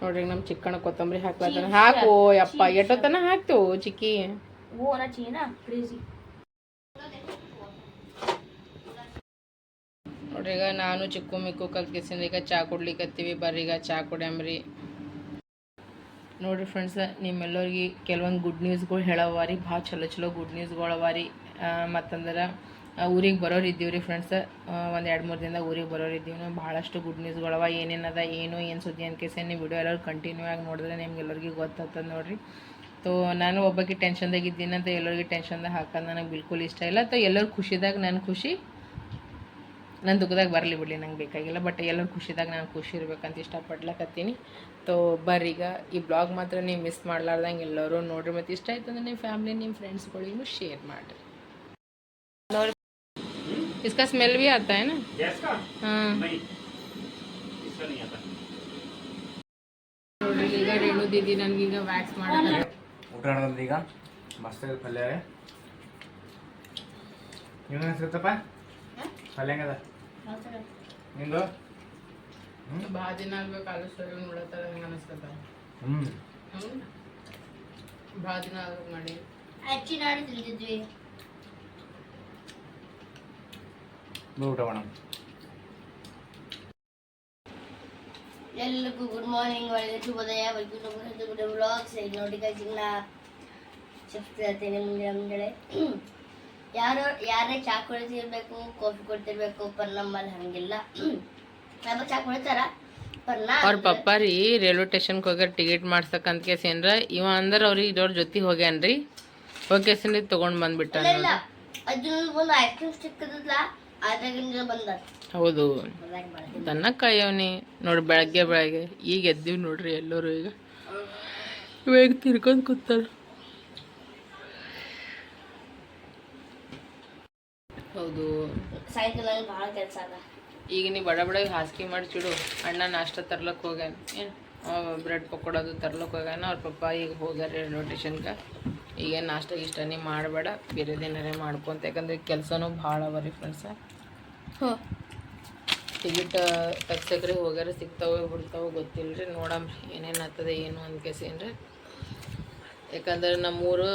ನೋಡ್ರಿ ನಮ್ ಚಿಕ್ಕಣ್ಣ ಕೊತ್ತಂಬರಿ ಹಾಕ್ಲಾತಾನ ಹಾಕು ಯಪ್ಪ ಎಷ್ಟೊತ್ತನ ಹಾಕ್ತೇವು ಚಿಕ್ಕಿ? ನೋಡ್ರಿ ಈಗ ನಾನು ಚಿಕ್ಕು ಮಿಕ್ಕು ಕಲ್ತ್ಕಿಸಿನ ಈಗ ಚಾ ಕುಡ್ಲಿಕತ್ತೀವಿ ಬರ್ರಿ ಈಗ ಚಾ ಕುಡ್ಯಂಬ್ರಿ. ನೋಡ್ರಿ ಫ್ರೆಂಡ್ಸ್ ನಿಮ್ಮೆಲ್ಲರಿಗೆ ಕೆಲವೊಂದು ಗುಡ್ ನ್ಯೂಸ್ಗಳು ಹೇಳವ ರೀ ಭಾಳ ಚಲೋ ಚಲೋ ಗುಡ್ ನ್ಯೂಸ್ಗಳು ಅವ ರೀ ಮತ್ತಂದ್ರೆ ಊರಿಗೆ ಬರೋರು ಇದ್ದೀವಿ ರೀ ಫ್ರೆಂಡ್ಸ್ ಒಂದು ಎರಡು ಮೂರು ದಿನದಾಗ ಊರಿಗೆ ಬರೋರು ಇದ್ದೀವಿ ನಾವು. ಭಾಳಷ್ಟು ಗುಡ್ ನ್ಯೂಸ್ಗಳವ ಏನೇನದ, ಏನು ಏನು ಸುದ್ದಿ ಅನ್ಕೇಸಿ ನೀವು ವಿಡಿಯೋ ಎಲ್ಲರೂ ಕಂಟಿನ್ಯೂ ಆಗಿ ನೋಡಿದ್ರೆ ನಿಮ್ಗೆಲ್ಲರಿಗೂ ಗೊತ್ತಾಗ್ತದೆ ನೋಡಿರಿ. ತೋ ನಾನು ಒಬ್ಬಕ್ಕೆ ಟೆನ್ಷನ್ದಾಗ ಅಂತ ಎಲ್ಲರಿಗೆ ಟೆನ್ಷನ್ದಾಗ ಹಾಕೋದು ನನಗೆ ಬಿಲ್ಕುಲ್ ಇಷ್ಟ ಇಲ್ಲ. ತೋ ಎಲ್ಲರೂ ಖುಷಿದಾಗ ನಾನು ಖುಷಿ. ನನ್ನ ದುಃಖದಾಗ ಬರಲಿ ಬಿಡಲಿ, ನಂಗೆ ಬೇಕಾಗಿಲ್ಲ. ಬಟ್ ಎಲ್ಲರೂ ಖುಷಿದಾಗ ನಾನು ಖುಷಿ ಇರ್ಬೇಕಂತ ಇಷ್ಟಪಡ್ಲಕತ್ತೀನಿ. ತೋ ಈಗ. ಈ ಬ್ಲಾಗ್ ಮಾತ್ರ ನೀವು ಮಿಸ್ ಮಾಡ್ಲಾರ್ದಂಗೆ ಎಲ್ಲರೂ ನೋಡ್ರಿ. ಮತ್ತು ಇಷ್ಟ ಆಯ್ತು ಅಂದ್ರೆ ನಿಮ್ಮ ಫ್ಯಾಮ್ಲಿ ನಿಮ್ಮ ಫ್ರೆಂಡ್ಸ್ಗಳಿಗೂ ಶೇರ್ ಮಾಡಿರಿ. इसका स्मेल भी आता है ना गैस का हाँ नहीं इसका नहीं आता ನೋಡ್ರಿ ಈಗ ರೇಣು ದೀದಿ ನನಗೀಗ ವ್ಯಾಕ್ಸ್ ಮಾಡೋದು ಊಟ ಮಾಡೋದು ಈಗ ಮಸ್ತ್ ಪಲ್ಯ ರೀ ನೀವು ಅನ್ಸುತ್ತಪ್ಪ ಪಲ್ಯ ಹೆಂಗದ ನಿಂದು ಭಾಳ ದಿನ ಆಗ್ಬೇಕು ಆಲೋಚನೆ ನೋಡತ್ತಾರ ಹೆಂಗೆ ಅನಿಸ್ತದ ಹ್ಞೂ ಭಾಳ ದಿನ ಆಗ್ಬೇಕು ಮಾಡಿ अच्छी नाड़ी ಊಟ ಎಲ್ಲರಿಗೂ ಗುಡ್ ಮಾರ್ನಿಂಗ್ ಒಳ್ಳೆ ಶುಭೋದಯ. ವೆಲ್ಕಮ್ ಟು ವ್ಲಾಗ್ಸ್ ಈಗ ನೋಡಿ ಮುಂದೆ ಚೆಪ್ತಿರ್ತೀನಿ ಮುಂಜಾನೆ ಮುಂಜಾನೆ ಯಾರು ಯಾರೇ ಚಾ ಕುಡಿತಿರ್ಬೇಕು ಕಾಫಿ ಕೊಡ್ತಿರ್ಬೇಕು ಪರ್ ನಮ್ಮಲ್ಲಿ ಹಂಗಿಲ್ಲ. ನಮ್ಮ ಚಾ ಕುಡಿತಾರ? ಅವ್ರ ಪಪ್ಪ ರೀ ರೈಲ್ವೆ ಸ್ಟೇಷನ್ಗೆ ಹೋಗ್ಯಾರ ಟಿಕೆಟ್ ಮಾಡ್ಸಕ್ಕಂತ ಕೇಸೇನ್ರ ಇವ ಅಂದ್ರೆ ಅವ್ರಿಗೆ ಇರೋರ ಜೊತೆ ಹೋಗ್ಯಾನ್ರಿ. ಹೋಗ್ಕೇಸಿಂದ ತೊಗೊಂಡು ತಗೊಂಡ್ ಇಲ್ಲ. ಅದು ಒಂದು ಐಸ್ ಕ್ರೀಮ್ ಸ್ಟಿಕ್ ಇದ್ದಲ್ಲ ಹೌದು. ದನ. ಕಾಯೋನಿ ನೋಡಿ ಬೆಳಗ್ಗೆ ಬೆಳಗ್ಗೆ. ಈಗ ಎದ್ದೀವಿ ನೋಡ್ರಿ ಎಲ್ಲರೂ ಈಗ. ಇವಾಗ ತಿರ್ಕೊಂಡು ಕೂತಾರ. ಹೌದು. ಈಗ ನೀ ಬಡ ಬಡ ಹಾಸಿಗೆ ಮಾಡಿ ಚುಡು. ಅಣ್ಣ ನಾಷ್ಟ ತರ್ಲಕ್ಕೆ ಹೋಗ್ಯಾನ. ಏನು? ಬ್ರೆಡ್ ಪಕೋಡೋದು ತರ್ಲಕ್ಕೆ ಹೋಗ್ಯಾನ. ಅವ್ರ ಪಪ್ಪ ಈಗ ಹೋಗ್ಯಾರ ಸ್ಟೇಷನ್ಗೆ ಈಗ ನಾಷ್ಟ ಇಷ್ಟನೇ ಮಾಡಬೇಡ ಬೇರೆ ದಿನರೇ ಮಾಡ್ಕೊಂತ. ಯಾಕಂದ್ರೆ ಕೆಲಸನೂ ಭಾಳ ಅವ ರೀ ಫ್ರೆಂಡ್ಸ ಟಿಕೆಟ್ ತಗ್ಸಕ್ರಿ ಹೋಗ್ಯಾರ ಸಿಗ್ತಾವೆ ಬಿಡ್ತಾವೋ ಗೊತ್ತಿಲ್ಲ ರೀ ನೋಡಮ್ರಿ ಏನೇನು ಆಗ್ತದೆ ಏನು ಅನ್ಕೇಸಿನ್ರಿ ಯಾಕಂದ್ರೆ ನಮ್ಮೂರು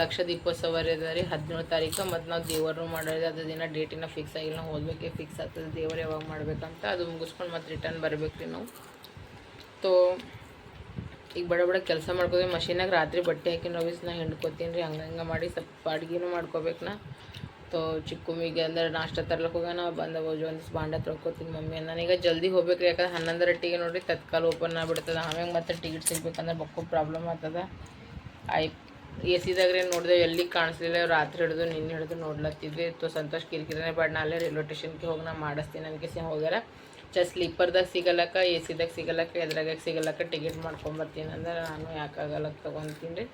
ಲಕ್ಷದ ಇಪ್ಪತ್ತು ಸಾವಿರ ಅದ ರೀ ಹದಿನೇಳು ತಾರೀಕು. ಮತ್ತು ನಾವು ದೇವರು ಮಾಡೋದು ಅದು ದಿನ ಡೇಟಿನ ಫಿಕ್ಸ್ ಆಗಿಲ್ಲ. ನಾವು ಓದ್ಬೇಕೆ ಫಿಕ್ಸ್ ಆಗ್ತದೆ ದೇವರು ಯಾವಾಗ ಮಾಡ್ಬೇಕಂತ. ಅದು ಮುಗಿಸ್ಕೊಂಡು ಮತ್ತೆ ರಿಟರ್ನ್ ಬರ್ಬೇಕು ರೀ ನಾವು. ತೋ ಈಗ ಬಡ ಬಡ ಕೆಲಸ ಮಾಡ್ಕೋತೀವಿ ಮಷೀನಾಗ ರಾತ್ರಿ ಬಟ್ಟೆ ಹಾಕಿ ನೋವಿಸ್ ನಾ ಹಿಂಡ್ಕೋತೀನಿ ರೀ, ಹಂಗೆ ಮಾಡಿ ಸ್ವಲ್ಪ ಅಡುಗೆನೂ ಮಾಡ್ಕೋಬೇಕು ನಾ. ತೋ ಚಿಕ್ಕಮ್ಮಿಗೆ ಅಂದ್ರೆ ನಾಷ್ಟ ತರ್ಲಕ್ಕೆ ಹೋಗೋಣ ಬಂದ ಹೋಗಿ ಒಂದು ಬಾಂಡ ತೊಳ್ಕೊತೀನಿ ಮಮ್ಮಿ ನಾನೀಗ ಜಲ್ದಿ ಹೋಗ್ಬೇಕು ರೀ, ಯಾಕಂದ್ರೆ ಹನ್ನೊಂದರ ಟಿಗೆ ನೋಡಿರಿ, ತತ್ಕಾಲ ಓಪನ್ ಆಗ್ಬಿಡ್ತದೆ. ಆಮೇಲೆ ಮತ್ತೆ ಟಿಕೆಟ್ ಸಿಗ್ಬೇಕಂದ್ರೆ ಬಕ್ಕೂ ಪ್ರಾಬ್ಲಮ್ ಆಗ್ತದ. ಐ ಎ ಸಿದಾಗ ರೀ ನೋಡಿದೆ, ಎಲ್ಲಿ ಕಾಣಿಸ್ಲಿಲ್ಲ, ರಾತ್ರಿ ಹಿಡಿದು, ನಿನ್ನೆ ಹಿಡಿದು ನೋಡ್ಲತ್ತಿದ್ವಿ ತೋ ಸಂತೋಷ್ ಕಿರಿಕಿರಿನೇ ಬಟ್ ನಾಳೆ ರೈಲ್ವೆ ಸ್ಟೇಷನ್ಗೆ ಹೋಗಿ ನಾ ಮಾಡಿಸ್ತೀನಿ ನನಗೆ ಸಿ ಹೋಗ್ಯಾರ. ಜಸ್ಟ್ ಸ್ಲೀಪರ್ದಾಗ ಸಿಗಲ್ಲಕ್ಕ ಎ ಸಿದಾಗ ಸಿಗಲ್ಲಕ್ಕ ಎದ್ರಾಗ ಸಿಗಲ್ಲಕ್ಕ ಟಿಕೆಟ್ ಮಾಡ್ಕೊಂಬರ್ತೀನಿ ಅಂದ್ರೆ ನಾನು ಯಾಕಾಗಲ್ಲ ತೊಗೊತೀನಿ. ರೀ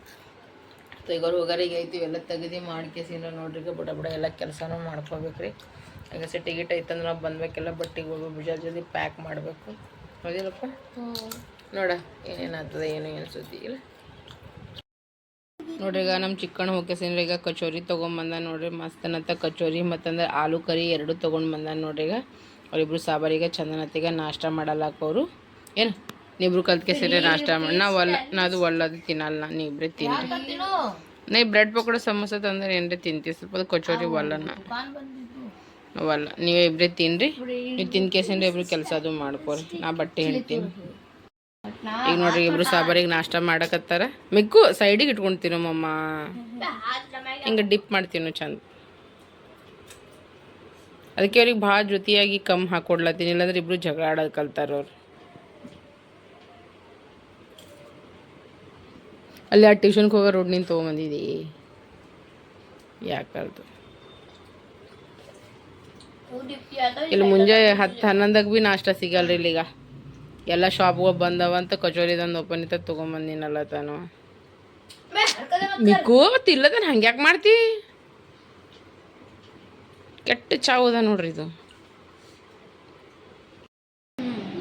ತೆಗೋರು ಈಗ ಅವ್ರು ಹೋಗಾರ, ಈಗ ಐತಿ ಎಲ್ಲ ತೆಗೆದು ಮಾಡ್ಕೇಸಿನ ನೋಡ್ರಿ ಬಡ ಬಡ ಎಲ್ಲ ಕೆಲಸನೂ ಮಾಡ್ಕೋಬೇಕು ರೀ ಸ ಟಿಕೆಟ್ ಐತಂದ್ರೆ ನಾವು ಬಂದಬೇಕೆಲ್ಲ ಬಟ್ಟೆಗಳು ಜಲ್ದಿ ಜಲ್ದಿ ಪ್ಯಾಕ್ ಮಾಡಬೇಕು. ಹೌದಿಲ್ಲಪ್ಪ ನೋಡ ಏನೇನು ಆಗ್ತದೆ ಏನು ಏನು ಸುದ್ದಿ ಇಲ್ಲ. ನೋಡ್ರಿ, ಈಗ ನಮ್ಮ ಚಿಕ್ಕಣ್ಣ ಹೋಗ್ಕೇಸಿನ್ರಿ ಈಗ ಕಚೋರಿ ತೊಗೊಂಬಂದ ನೋಡ್ರಿ ಮಸ್ತನತ್ತ ಕಚೋರಿ ಮತ್ತಂದ್ರೆ ಆಲೂ ಕರಿ ಎರಡು ತೊಗೊಂಡು ಬಂದ ನೋಡ್ರಿ ಈಗ. ಅವರಿಬ್ರು ಸಾಬಾರಿಗೆ ಚಂದನತ್ತಿಗೆ ನಾಷ್ಟ ಮಾಡಲಾಕ ಅವರು. ಏನು? ನೀಬ್ರು ಸರಿ ನಾಷ್ಟ ಮಾಡಿ ನಾವು ಒಲ್ಲ ನಾ ಅದು ಒಳ್ಳದು ತಿನ್ನಲ್ಲ ನಾ ನೀವಿಬ್ರೆ ತಿನ್ನಿ ನಾ ಬ್ರೆಡ್ ಪಕೋಡ ಸಮೋಸ ತಂದ್ರೆ ಏನ್ರಿ ತಿಂತೀವಿ ಸ್ವಲ್ಪ ಕಚೋರಿ ಒಲ್ಲನ ಒಲ್ಲ ನೀವು ಇಬ್ರೇ ತಿನ್ರಿ. ನೀವು ತಿನ್ಕೇಸಿಂದ್ರೆ ಇಬ್ರು ಕೆಲಸ ಅದು ಮಾಡ್ಕೋರಿ ನಾ ಬಟ್ಟೆ ಹೇಳ್ತೀನಿ. ಈಗ ನೋಡ್ರಿ ಇಬ್ರು ಸಾಬಾರಿಗೆ ನಾಷ್ಟ ಮಾಡಕತ್ತಾರ. ಮಿಕ್ಕು ಸೈಡಿಗೆ ಇಟ್ಕೊಂತೀವಿ ಮಮ್ಮ. ಹಿಂಗೆ ಡಿಪ್ ಮಾಡ್ತೀವಿ ಚಂದ. ಅದಕ್ಕೆ ಅವ್ರಿಗೆ ಭಾಳ ಜೊತೆಯಾಗಿ ಕಮ್ ಹಾಕೊಡ್ಲತ್ತೀನಿ ಇಲ್ಲಾಂದ್ರೆ ಇಬ್ರು ಜಗಳ ಆಡೋದು ಕಲ್ತಾರವ್ರು ಅಲ್ಲಿ ಆ ಟ್ಯೂಷನ್ಗೆ ಹೋಗೋ ರೋಡ್ ನಿಂತು ತೊಗೊಂಬಂದಿದ್ದಿ ಯಾಕಲ್ದು ಇಲ್ಲಿ ಮುಂಜಾನೆ ಹತ್ತು ಹನ್ನೊಂದಾಗ ಭೀ ನಾಷ್ಟ ಸಿಗಲ್ರಿ ಇಲ್ಲಿಗ. ಎಲ್ಲ ಶಾಪ್ಗೆ ಬಂದವ ಅಂತ ಕಚೋರಿದೊಂದು ಓಪನ್ ಇತ್ತ ತೊಗೊಂಬಂದಿನಲ್ಲ ತಾನು. ಮಿಕ್ಕು ತಿಲ್ಲದನ್ ಹಂಗ್ಯಾಕೆ ಮಾಡ್ತಿ? ಕೆಟ್ಟ ಚಾವುದ ನೋಡ್ರಿ ಇದು.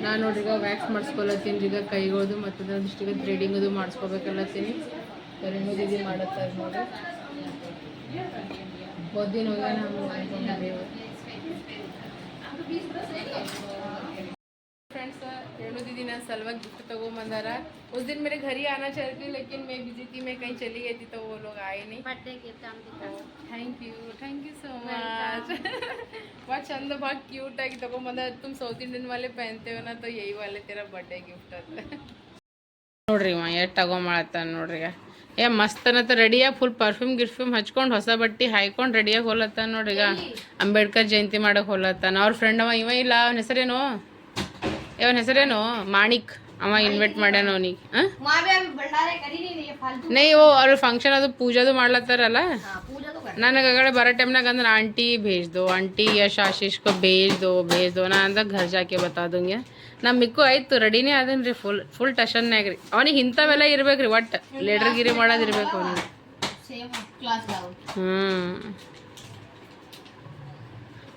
ನಾನು ನೋಡ್ರಿ ಈಗ ವ್ಯಾಕ್ಸ್ ಮಾಡಿಸ್ಕೊಳತ್ತೀನಿ ಈಗ ಕೈಗಳದು ಮತ್ತು ಈಗ ಥ್ರೆಡಿಂಗ್ ಅದು ಮಾಡಿಸ್ಕೋಬೇಕಲ್ಲತ್ತೀನಿ. ಇದು ಮಾಡತ್ತಾರೆ ನೋಡಿ ಬೊದ್ದಿನ ಹೋಗ್ಯಾನ ಫ್ರೆಂಡ್ಸ್ रेणु दीदी ने सलवा गिफ्ट तगोबंदार उस दिन मेरे घर ही आना चाह रही थी लेकिन मैं बिजी थी मैं कहीं चली गई थी तो वो लोग आए नहीं birthday gift thank you thank you so much बहुत चंद बहुत क्यूट ಆಗಿ ತಗೊಂಬಂದ तुम साउथ इंडियन वाले पहनते हो ना तो यही वाले तेरा बर्थडे गिफ्ट ಅಂತ ನೋಡ್ರಿ ಇವ ಎಷ್ಟು ತಗೊಂಬಳತ್ತಾನ ನೋಡ್ರಿ ಈಗ ಏ ಮಸ್ತನತ ರೆಡಿಯಾಗಿ ಫುಲ್ ಪರ್ಫ್ಯೂಮ್ ಗಿರ್ಫ್ಯೂಮ್ ಹಚ್ಕೊಂಡು ಹೊಸ ಬಟ್ಟೆ ಹಾಯ್ಕೊಂಡು ರೆಡಿಯಾಗಿ ಹೋಲತ್ತಾನ ನೋಡ್ರಿ ಈಗ ಅಂಬೇಡ್ಕರ್ ಜಯಂತಿ ಮಾಡಕ್ಕೆ ಹೋಲತ್ತಾನ ಅವ್ರ ಫ್ರೆಂಡ್ ಅವ ಇವ ಇಲ್ಲ ಅವನ ಹೆಸರೇನು ಇವನ ಹೆಸರೇನು? ಮಾಣಿಕ್. ಅವ ಇನ್ವೈಟ್ ಮಾಡ್ಯಾನ ಅವನಿಗೆ. ನೈ ಓ ಅವ್ರ ಫಂಕ್ಷನ್ ಅದು ಪೂಜಾದು ಮಾಡ್ಲತ್ತಾರಲ್ಲ? ನನಗೆ ಬರೋ ಟೈಮ್ನಾಗ ಅಂದ್ರೆ ಆಂಟಿ ಭೇಜ್ದು ಆಂಟಿ ಯಶ್ ಆಶೀಷ್ಕೊ ಭೇಜ್ದು ಭೇಜ್ದು ನಾ ಅಂದ ಘರ್ ಜಾಕೆ ಬತ್ತಾದಂಗೆ. ನಮ್ಮ ಮಿಕ್ಕು ಆಯ್ತು ರೆಡಿನೇ ಅದನ್ ರೀ ಫುಲ್ ಫುಲ್ ಟಶನ್ನಾಗ ರೀ. ಅವನಿಗೆ ಇಂಥವೆಲ್ಲ ಇರ್ಬೇಕು ರೀ ಒಟ್ಟು ಲೆಟ್ರ್ ಗಿರಿ ಮಾಡೋದು ಇರ್ಬೇಕು ಅವನಿಗೆ. ಹ್ಞೂ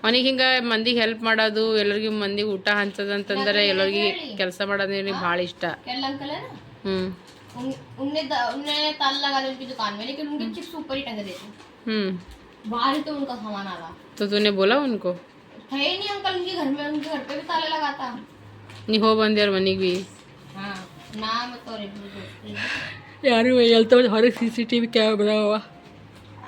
ಅವನಿಗೆ ಹಿಂಗೆ ಮಂದಿಗೆ ಹೆಲ್ಪ್ ಮಾಡೋದು ಎಲ್ಲರಿಗೂ ಮಂದಿಗೆ ಊಟ ಹಂಚೋದು ಅಂತಂದ್ರೆ ಎಲ್ಲರಿಗೆ ಕೆಲಸ ಮಾಡೋದು ನನಗೆ ಭಾಳ ಇಷ್ಟ केरल अंकल है ना ಹ್ಞೂ उन, उनने द- उनने ताला लगा दिया उनकी दुकान में लेकिन उनके चिप्स ऊपर ही टंगे देते हम्म बाहर ही तो उनका सामान आ रहा तो तूने बोला उनको थे ही नहीं अंकल उनके घर में उनके घर पे भी ताले लगाता ನೀ ಹೋಗಿ ಬಂದ್ಯಾರ ಮನೆಗೆ ಬಿ हाँ नाम तो रिव्यू ಯಾರು ಎಲ್ತ ಹೊರಗೆ C C T V camera ಅವ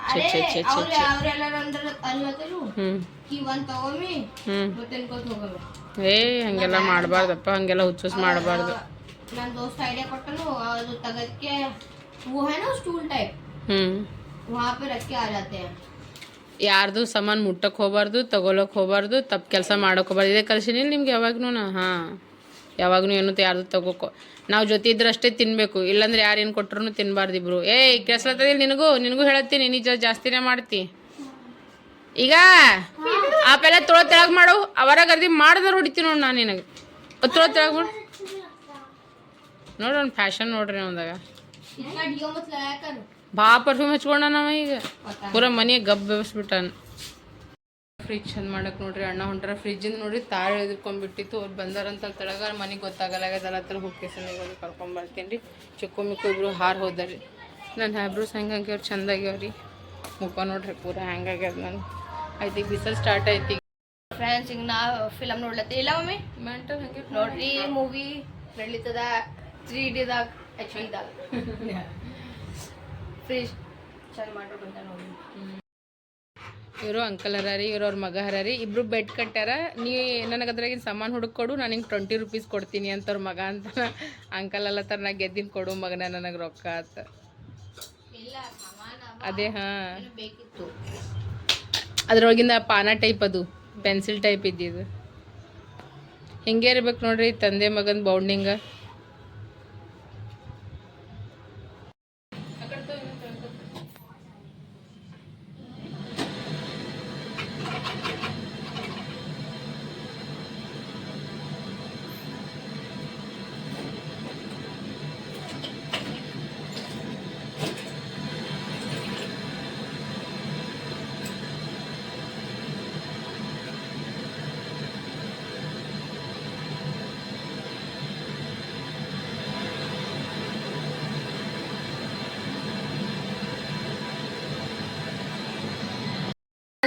अरे छे, छे, छे, ಅವ್ರೆ ಅವರೆಲ್ಲರ ಅಂದ್ರೆ ಅಲ್ಲತ್ತರು ಹ್ಞೂ ಕಿ ಒಂದ್ ತಗೊಮ್ಮಿ ಹ್ಞೂ ಮತ್ತೆ ಅನ್ಕೋತ ಹೋಗಲ್ಲ ಏ ಹಂಗೆಲ್ಲ ಮಾಡಬಾರ್ದಪ್ಪ ಹಂಗೆಲ್ಲ ಹುಚ್ಚುಸ್ ಮಾಡಬಾರ್ದು ನನ್ನ ದೋಸ್ತ ಐಡಿಯಾ ಕೊಟ್ಟನು ಅದು ತಗಕ್ಕೆ वो है ना स्टूल टाइप ಹ್ಞೂ वहाँ पे रख के आ जाते हैं ಯಾರ್ದು ಸಾಮಾನು ಮುಟ್ಟಕ್ಕೆ ಹೋಗ್ಬಾರ್ದು ತಗೊಳಕ್ಕೆ ಹೋಗ್ಬಾರ್ದು ತಪ್ಪು ಕೆಲಸ ಮಾಡೋಕೆ ಹೋಗ್ಬಾರ್ದು ಇದೇ ಕಲ್ಸಿನಿ ನಿಮ್ಗೆ ಯಾವಾಗ್ನೂ ಹಾಂ ಯಾವಾಗ್ನೂ ಏನು ಯಾರ್ದು ತಗೋಕೋ ನಾವು ಜೊತೆ ಇದ್ರೆ ಅಷ್ಟೇ ತಿನ್ನಬೇಕು ಇಲ್ಲಾಂದ್ರೆ ಯಾರು ಏನು ಕೊಟ್ರು ತಿನ್ನಬಾರ್ದು ಇಬ್ರು ಏಯ್ ಕೆಲ್ಸತ್ತದಿಲ್ಲ ನಿನಗೂ ನಿನಗೂ ಹೇಳತ್ತೀನಿ ನೀ ಜ ಜಾಸ್ತಿನೇ ಮಾಡ್ತಿ ಈಗ ಆ ಪೆಲ್ಲ ತೊಳ ತೆಳಗ್ ಮಾಡು ಅವರಾಗ ಅರ್ದಿ ಮಾಡ್ದಾರ ಹೊಡಿತೀನಿ ನೋಡಿ ನಾನು ನಿನಗೆ. ತೊಳ ತೆಳಗ್ ಮಾಡು. ನೋಡ್ರಿ ಒಂದು ಫ್ಯಾಷನ್ ನೋಡ್ರಿ ಅವಂದಾಗ ಭಾಳ ಪರ್ಫ್ಯೂಮ್ ಹಚ್ಕೊಂಡ ನಾವ ಈಗ. ಪೂರ ಮನಿ ಗಬ್ ಬೆಳೆಸ್ಬಿಟ್ಟಾನ ಫ್ರಿಜ್ ಚಂದ ಮಾಡಕ್ಕೆ ನೋಡ್ರಿ, ಅಣ್ಣ ಹೊಂಟ್ರ ಫ್ರಿಜ್ಜಿಂದ ನೋಡ್ರಿ ತಾಳು ಎದ್ಕೊಂಡ್ಬಿಟ್ಟಿತ್ತು ಅವ್ರು ಬಂದಾರಂತ ತೆಳಗ ಮನೆಗೆ ಗೊತ್ತಾಗಲ್ಲಾಗದಲ್ಲ ಹತ್ರ ಹೋಗ್ಕೇಸನಿಗೆ ಹೋಗಿ ಕರ್ಕೊಂಬರ್ತೀನಿ ರೀ. ಚಿಕ್ಕು ಮಿಕ್ಕು ಇಬ್ರು ಹಾರು ಹೋದ್ರಿ ನನ್ನ ಹ್ಯಾಬ್ರೂಸ್ ಹೆಂಗಾಗ್ಯವ್ರು ಚಂದಾಗ್ಯವ್ರಿ ಮುಖ ನೋಡ್ರಿ ಪೂರ ಹ್ಯಾಂಗಾಗ್ಯದ ನಾನು. ಆಯ್ತು ಈಗ ಬಿಸಿಲು ಸ್ಟಾರ್ಟ್ ಐತಿ ಫ್ರೆಂಡ್ಸ್ ಈಗ ನಾ ಫಿಲಮ್ ನೋಡ್ಲತ್ತಿ. ಇಲ್ಲ ಮಮ್ಮಿ? ಮೆಂಟಲ್ ಹಂಗೆ ನೋಡ್ರಿ ಮೂವಿ ನಡೀತದ ತ್ರೀ ಡಿದಾಗ ಎಚ್ ಇದಾಗ ಫ್ರಿಜ್ ಚಂದ ಮಾಡ್ಬೇಕಂತ ನೋಡಿ. ಇವರು ಅಂಕಲ್ ಹರಾರಿ ಇವರು ಅವ್ರ ಮಗ ಹರಾರಿ ಇಬ್ರು ಬೆಡ್ ಕಟ್ಟಾರ ನೀ ನನಗೆ ಅದ್ರಾಗಿನ ಸಾಮಾನು ಹುಡುಕ್ ಕೊಡು ನಾನು ಹಿಂಗೆ ಟ್ವೆಂಟಿ ರುಪೀಸ್ ಕೊಡ್ತೀನಿ ಅಂತ ಅವ್ರ ಮಗ ಅಂತ. ಅಂಕಲ್ ಅಲ್ಲ ತರ ನಾ ಗೆದ್ದಿನ ಕೊಡು ಮಗನ ನನಗೆ ರೊಕ್ಕ ಅಂತ. ಅದೇ ಹಾಂ. ಬೇಕಿತ್ತು. ಅದ್ರೊಳಗಿಂದ ಪಾನ ಟೈಪ್ ಅದು ಪೆನ್ಸಿಲ್ ಟೈಪ್ ಇದ್ದಿದ್ದು. ಹಿಂಗೆ ಇರ್ಬೇಕು ನೋಡ್ರಿ ತಂದೆ ಮಗನ ಬೌಂಡಿಂಗ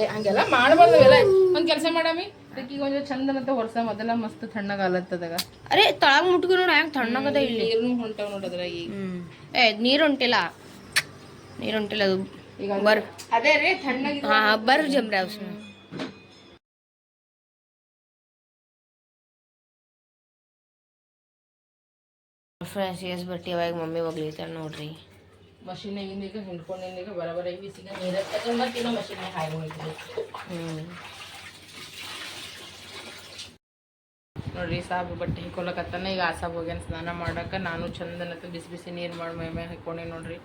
ಏ, ಹಂಗೆಲ್ಲ ಮಾಡ್ಬಾರ್ದು ಎಲ್ಲ ಒಂದ್ ಕೆಲಸ ಮಾಡಮಿ? ಈಗ ಒಂದು ಚಂದ ಮತ್ತೆ ಹೊರ್ಸ ಮೊದಲ ಮಸ್ತ್ ತಣ್ಣಗ ಆಲತ್ತದಾಗ ಅರೆ ತಳಗ ಮುಟ್ಕೊ ನೋಡ ಹೆಂಗ್ ತಣ್ಣಗದ ಇಲ್ಲಿ. ನೀರು ಹೊಂಟವ ನೋಡದ್ರ ಈಗ. ಏ ನೀರು ಹೊಂಟಿಲ್ಲ? ನೀರು ಹೊಂಟಿಲ್ಲ ಅದು. ಈಗ ಬರ್. ಅದೇ ರೀ ತಣ್ಣಗ ಹಾ ಬರ್ ಜಮ್ರೆ ಅವಶ್ಯ ಫ್ರೆಂಡ್ಸ್ ಎಸ್ ಅವಾಗ ಮಮ್ಮಿ ಒಗ್ಲಿತಾರ ನೋಡ್ರಿ. ಮಷಿನ್ ಈಗ ಹಿಂಡ್ಕೊಂಡು ಈಗ ಬರಬರ ಬಿಸಿಗ ನೀರ ತಗೊಂಡು ಮತ್ತೆ ಇನ್ನೂ ಮಷಿನ್ ಹಾಯ್ ಹೋಯ್ತು ಹ್ಮ್. ನೋಡ್ರಿ ಸಾಬು ಬಟ್ಟೆ ಹಿಕ್ಕೊಳಕತ್ತಾನ ಈಗ ಆ ಸಾಬು ಹೋಗ್ಯಾನ ಸ್ನಾನ ಮಾಡಕ್ಕೆ ನಾನು ಚಂದನತ್ತ ಬಿಸಿ ಬಿಸಿ ನೀರು ಮಾಡಿ ಮೈ ಮೇಲೆ ಹಾಕೊಂಡೆ ನೋಡ್ರಿ.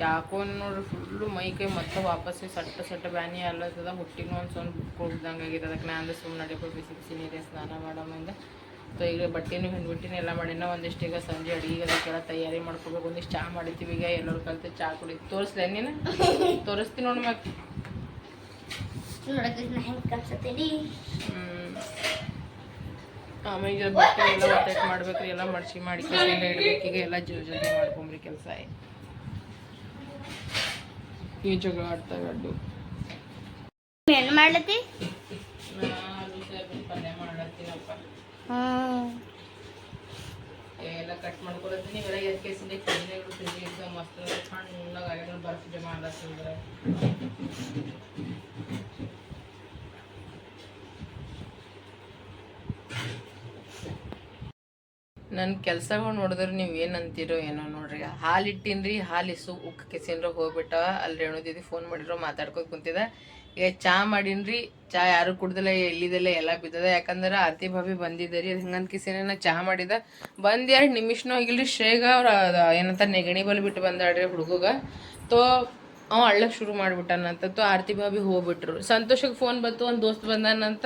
ಯಾಕೋ ನೋಡ್ರಿ ಫುಲ್ಲು ಮೈ ಕೈ ಮತ್ತೆ ವಾಪಸ್ಸು ಸಟ್ಟ ಸಟ್ಟ ಬ್ಯಾನಿ ಅಲ್ಲತ್ತದ, ಹುಟ್ಟಿನೂ ಒಂದು ಸೊನ್ ಕುಡ್ದಂಗೆ ಆಗಿದೆ. ಅದಕ್ಕೆ ನಾನು ಸುಮ್ಮನೆ ನಡಿಬೇಕು ಬಿಸಿ ಬಿಸಿ ನೀರೇ ಸ್ನಾನ ಮಾಡೋ ಮುಂದೆ ಸೊ ಈಗ ಬಟ್ಟೆನೂ ಹಿಂದ್ಬಿಟ್ಟಿನ ಎಲ್ಲ ಮಾಡಿನ ಒಂದಿಷ್ಟು ಈಗ ಸಂಜೆ ಅಡುಗೆ ಅದಕ್ಕೆಲ್ಲ ತಯಾರಿ ಮಾಡ್ಕೋಬೇಕು ಒಂದಿಷ್ಟು ಚಹಾ ಮಾಡಿತೀವಿ ಈಗ ಎಲ್ಲರೂ ಕಲ್ತು ಚಹಾ ಕುಡಿ. ತೋರಿಸ್ಲೇ ನೀನು? ತೋರಿಸ್ತೀನಿ ನೋಡಿ ಮ್ಯಾಕ್ ಆಮೇಲೆ ಬಟ್ಟೆ ಎಲ್ಲ ಒತ್ತಟ್ಟು ಮಾಡ್ಬೇಕ್ರಿ ಎಲ್ಲ ಮಡ್ಚಿ ಮಾಡಿ ಎಲ್ಲ ಇಡ್ಬೇಕು. ಈಗ ಎಲ್ಲ ಜಲ್ದಿ ಜೊತೆ ಮಾಡ್ಕೊಂಬ್ರಿ ಕೆಲಸ. ಈ ಜಗಳ ಆಡ್ತಾವೆ ಅಡ್ಡು ಏನು ಮಾಡ್ಲತ್ತಿ? ನಾನು ಪಲ್ಯ ಮಾಡ್ಲತ್ತೀನಪ್ಪ ಕಟ್ ಮಾಡ್ಕೊಳತ್ತೀನಿ. ಇವೆಲ್ಲ ಎದ್ ಕೇಸಿಂದ ತಿಂಡಿ ಇದ್ದು ಮಸ್ತ್ ಸಣ್ಣ ಬರ್ಫ್ ಜಮಾ ಅಲ್ಲತ್ತಂದ್ರೆ ನನ್ನ ಕೆಲಸಗಳು ನೋಡಿದ್ರೆ ನೀವು ಏನು ಅಂತೀರೋ ಏನೋ ನೋಡ್ರಿ. ಹಾಲು ಇಟ್ಟಿನ್ರಿ ಹಾಲು ಇಸು ಉಕ್ಕ ಕೆಸಿನ್ರ ಹೋಗ್ಬಿಟ್ಟ. ಅಲ್ಲಿ ರೇಣುದಿದಿ ಫೋನ್ ಮಾಡಿರೋ ಮಾತಾಡ್ಕೊತ ಕುಂತಿದ ಈಗ ಚಾ ಮಾಡಿನ್ರಿ. ಚಾ ಯಾರು ಕುಡ್ದಲ್ಲ ಎಲ್ಲಿದಲ್ಲ ಎಲ್ಲ ಬಿದ್ದದ. ಯಾಕಂದ್ರೆ ಆರ್ತಿ ಭಾಬಿ ಬಂದಿದ್ದರಿ ಅದು ಹಿಂಗಂತ ಕಿಸಿನ ಚಹಾ ಮಾಡಿದ. ಬಂದು ಎರಡು ನಿಮಿಷನೂ ಆಗಿಲ್ರಿ ಶ್ರೇಗ ಅವ್ರ ಏನಂತ ನೆಗಣಿ ಬಲ್ ಬಿಟ್ಟು ಬಂದಾಡ್ರಿ ಹುಡುಗಗ. ತೋ, ಅವ ಅಳ್ಳಕ್ಕೆ ಶುರು ಮಾಡಿಬಿಟ್ಟಾನಂತ ತೋ, ಆರ್ತಿ ಭಾಬಿ ಹೋಗ್ಬಿಟ್ರು. ಸಂತೋಷಕ್ಕೆ ಫೋನ್ ಬಂತು, ಒಂದು ದೋಸ್ತ್ ಬಂದಾನಂತ.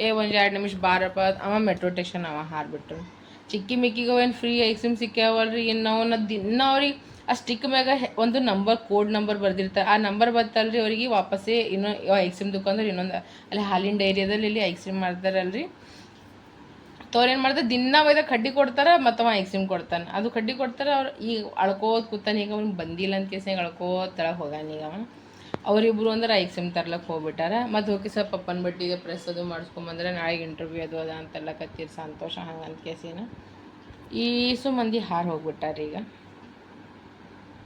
ಏ, ಒಂದು ಎರಡು ನಿಮಿಷ ಬಾರಪ್ಪ. ಅವ ಮೆಟ್ರೋ ಸ್ಟೇಷನ್ ಅವ ಹಾರ್ಬಿಟ್ರು. ಚಿಕ್ಕಿ ಮಿಕ್ಕಿಗೆ ಏನು ಫ್ರೀ ಕ್ರೀಮ್ ಸಿಕ್ಕ್ಯಾವಲ್ರಿ ಇನ್ನು ನಾವು ದಿನ ಅವ್ರಿಗೆ ಆ ಸ್ಟಿಕ್ ಮ್ಯಾಗ ಒಂದು ನಂಬರ್ ಕೋಡ್ ನಂಬರ್ ಬರ್ದಿರ್ತಾರೆ ಆ ನಂಬರ್ ಬರ್ತಲ್ರಿ ಅವ್ರಿಗೆ ವಾಪಸ್ಸೇ ಇನ್ನೂ ಕ್ರೀಮ್ ದುಕಾಂದ್ರೆ ಇನ್ನೊಂದು, ಅಲ್ಲಿ ಹಾಲಿನ ಡೈರಿಯಾದಲ್ಲಿ ಇಲ್ಲಿ ಐಸಿಮ್ ಮಾಡ್ತಾರಲ್ರಿ. ತೋರ್ ಏನು ಮಾಡ್ತಾರೆ, ದಿನ ಒಯ್ದ ಕಡ್ಡಿ ಕೊಡ್ತಾರೆ ಮತ್ತು ಅವ ಐಸಿಮ್ ಕೊಡ್ತಾನೆ. ಅದು ಕಡ್ಡಿ ಕೊಡ್ತಾರೆ, ಅವ್ರು ಈಗ ಅಳ್ಕೋತ ಕೂತಾನೆ, ಈಗ ಅವ್ನು ಬಂದಿಲ್ಲ ಅಂತ ಕೇಸ್ನಾಗ ಅಳ್ಕೋತ ಹೋಗಾನ ಈಗ ಅವ ಅವರಿಬ್ರು ಅಂದ್ರೆ ಐಕ್ಸಿಮ್ ತರ್ಲಕ್ಕೆ ಹೋಗ್ಬಿಟ್ಟಾರ. ಮತ್ತು ಹೋಗಿ ಸ್ವಲ್ಪ ಪಪ್ಪನ ಬಟ್ಟಿಗೆ ಪ್ರೆಸ್ ಅದು ಮಾಡಿಸ್ಕೊಂಬಂದ್ರೆ ನಾಳೆಗೆ ಇಂಟರ್ವ್ಯೂ ಅದು ಅದ ಅಂತೆಲ್ಲ ಕತ್ತೀರಿ ಸಂತೋಷ ಹಂಗಂತ ಕೇಸಿನ. ಈಸು ಮಂದಿ ಹಾರು ಹೋಗ್ಬಿಟ್ಟಾರ ಈಗ.